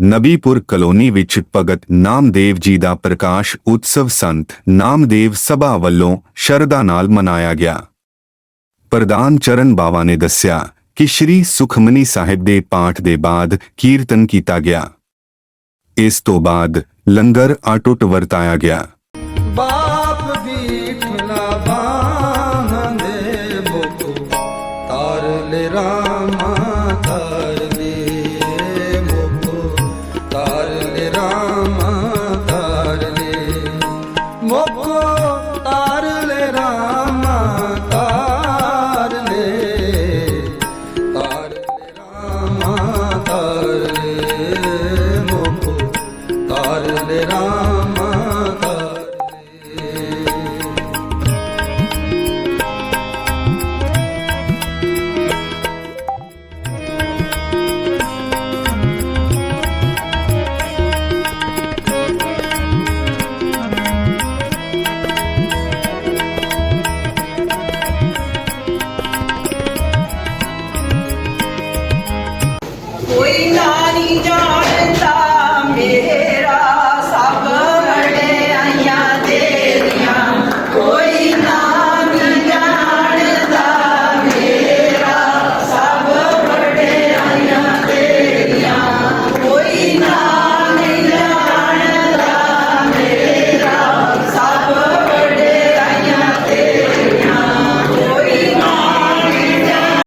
Nabipur colony विच भगत नामदेव जी का प्रकाश उत्सव संत नामदेव सभा वालों शरदा नाल मनाया गया। प्रधान चरण बावा ने दसिया कि श्री सुखमनी साहेब के पाठ के बाद कीर्तन किया गया। इस तो बाद लंगर आटुट वरताया गया। मोको तार ले तार ले। तार ले तार ले। मोको 回营